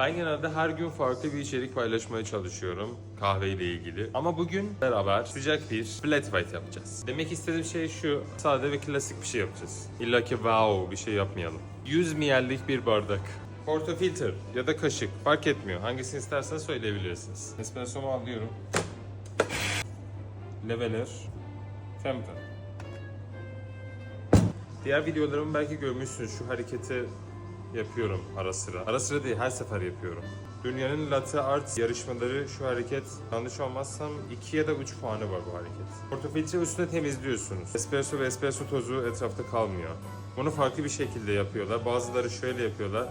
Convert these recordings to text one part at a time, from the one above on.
Ben genelde her gün farklı bir içerik paylaşmaya çalışıyorum kahveyle ilgili. Ama bugün beraber sıcak bir flat white yapacağız. Demek istediğim şey şu, sade ve klasik bir şey yapacağız. İlla ki wow bir şey yapmayalım. 100 ml'lik bir bardak. Portafilter ya da kaşık fark etmiyor. Hangisini isterseniz söyleyebilirsiniz. Espressomu alıyorum. Leveler. Temper. Diğer videolarımı belki görmüşsünüz. Şu hareketi yapıyorum ara sıra. Ara sıra değil her sefer yapıyorum. Dünyanın latte art yarışmaları şu hareket yanlış olmazsam 2 ya da 3 puanı var bu hareket. Portofiltre üstüne temizliyorsunuz. Espresso ve espresso tozu etrafta kalmıyor. Bunu farklı bir şekilde yapıyorlar. Bazıları şöyle yapıyorlar.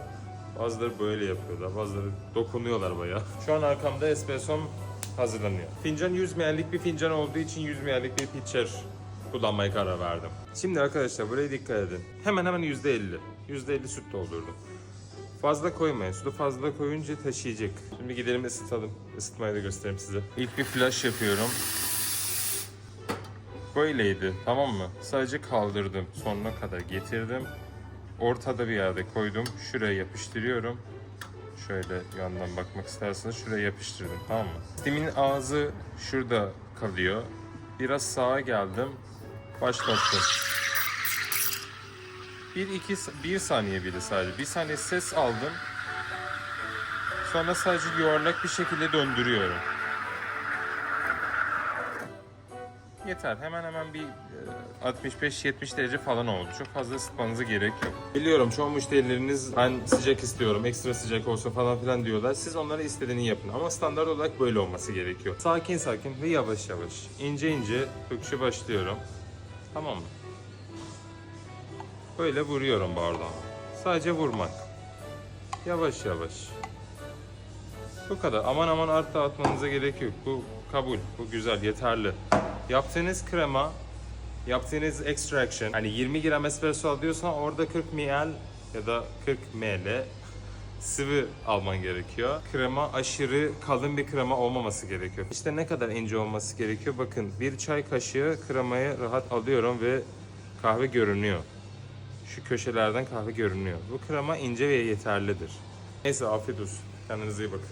Bazıları böyle yapıyorlar. Bazıları dokunuyorlar bayağı. Şu an arkamda espressom hazırlanıyor. Fincan 100 ml'lik bir fincan olduğu için 100 ml'lik bir pitcher kullanmaya karar verdim. Şimdi arkadaşlar buraya dikkat edin. Hemen hemen %50. %50 süt doldurdum. Fazla koymayın. Sütü fazla koyunca taşıyacak. Şimdi gidelim ısıtalım. Isıtmayı da göstereyim size. İlk bir flash yapıyorum. Böyleydi tamam mı? Sadece kaldırdım. Sonuna kadar getirdim. Ortada bir yerde koydum. Şuraya yapıştırıyorum. Şöyle yandan bakmak isterseniz şuraya yapıştırdım tamam mı? Sistemin ağzı şurada kalıyor. Biraz sağa geldim. Başlattım. Bir iki bir saniye bile sadece. Bir saniye ses aldım. Sonra sadece yuvarlak bir şekilde döndürüyorum. Yeter. Hemen hemen bir e, 65-70 derece falan oldu. Çok fazla ısıtmanıza gerek yok. Biliyorum çoğu müşterileriniz ben sıcak istiyorum, ekstra sıcak olsun falan filan diyorlar. Siz onlara istediğini yapın ama standart olarak böyle olması gerekiyor. Sakin sakin ve yavaş yavaş. ince ince döküşe başlıyorum. Tamam mı? Böyle vuruyorum bardağa. Sadece vurmak. Yavaş yavaş. Bu kadar. Aman aman art dağıtmanıza gerek yok. Bu kabul. Bu güzel, yeterli. Yaptığınız krema, yaptığınız extraction, hani 20 gram espresso alıyorsan orada 40 ml ya da 40 ml sıvı alman gerekiyor. Krema aşırı kalın bir krema olmaması gerekiyor. İşte ne kadar ince olması gerekiyor. Bakın bir çay kaşığı kremayı rahat alıyorum ve kahve görünüyor. Şu köşelerden kahve görünüyor. Bu krema ince ve yeterlidir. Neyse afiyet olsun. Kendinize iyi bakın.